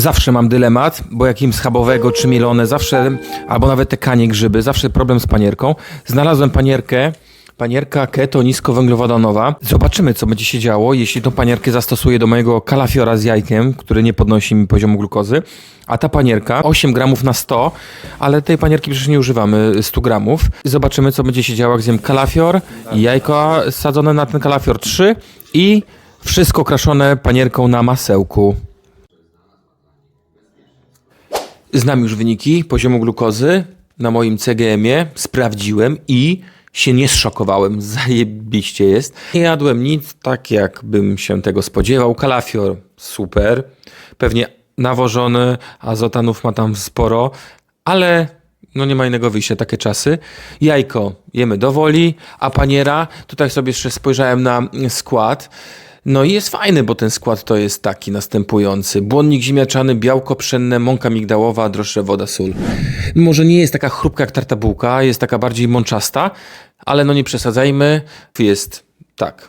Zawsze mam dylemat, bo jak jem schabowego czy mielone, zawsze, albo nawet te kanie grzyby, zawsze problem z panierką. Znalazłem panierkę, panierka keto niskowęglowodanowa. Zobaczymy, co będzie się działo, jeśli tą panierkę zastosuję do mojego kalafiora z jajkiem, który nie podnosi mi poziomu glukozy. A ta panierka 8 gramów na 100, ale tej panierki przecież nie używamy 100 gramów. Zobaczymy, co będzie się działo, jak zjem kalafior jajko sadzone na ten kalafior 3 i wszystko kraszone panierką na masełku. Znam już wyniki poziomu glukozy na moim CGM-ie, sprawdziłem i się nie zszokowałem. Zajebiście jest. Nie jadłem nic tak, jakbym się tego spodziewał. Kalafior super. Pewnie nawożony, azotanów ma tam sporo, ale no nie ma innego wyjścia, takie czasy. Jajko jemy do woli, a paniera, tutaj sobie jeszcze spojrzałem na skład. No i jest fajny, bo ten skład to jest taki następujący. Błonnik ziemniaczany, białko pszenne, mąka migdałowa, drożdże, woda, sól. Może nie jest taka chrupka jak tarta bułka, jest taka bardziej mączasta, ale no nie przesadzajmy. Jest tak,